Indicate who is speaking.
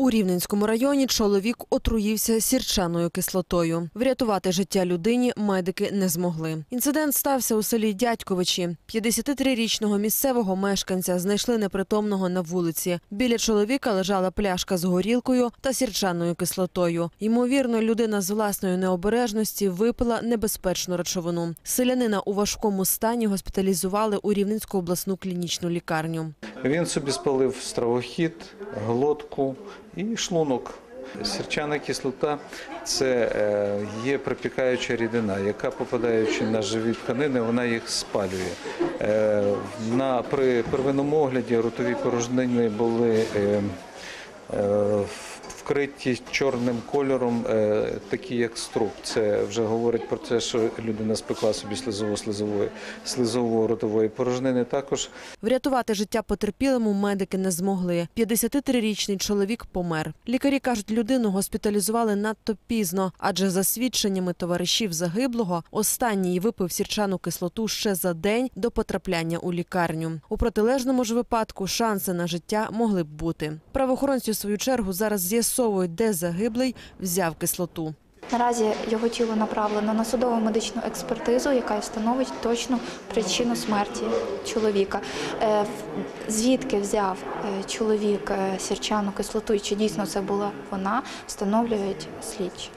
Speaker 1: У Рівненському районі чоловік отруївся сірчаною кислотою. Врятувати життя людині медики не змогли. Інцидент стався у селі Дядьковичі. 53-річного місцевого мешканця знайшли непритомного на вулиці. Біля чоловіка лежала пляшка з горілкою та сірчаною кислотою. Ймовірно, людина з власної необережності випила небезпечну речовину. Селянина у важкому стані госпіталізували у Рівненську обласну клінічну лікарню.
Speaker 2: Він собі спалив стравохід, глотку і шлунок. Сірчана кислота це е, є припікаюча рідина, яка попадаючи на живі тканини, вона їх спалює. Е, На при первинному огляді ротові порожнини були е, вкриті чорним кольором, е, такі як струп. Це вже говорить про те, що людина спекла собі слизово-слизової слизово-ротової порожнини. Також
Speaker 1: Врятувати життя потерпілому медики не змогли. 53-річний чоловік помер. Лікарі кажуть, людину госпіталізували надто пізно, адже за свідченнями товаришів загиблого, останній випив сірчану кислоту ще за день до потрапляння у лікарню. У протилежному ж випадку шанси на життя могли б бути. Правоохоронці, в свою чергу, зараз з'ясовують, де загиблий взяв кислоту.
Speaker 3: Наразі його тіло направлено на судову медичну експертизу, яка встановить точну причину смерті чоловіка. Е, Звідки взяв е, чоловік е, сірчану кислоту і чи дійсно це була вона, встановлюють слідчі.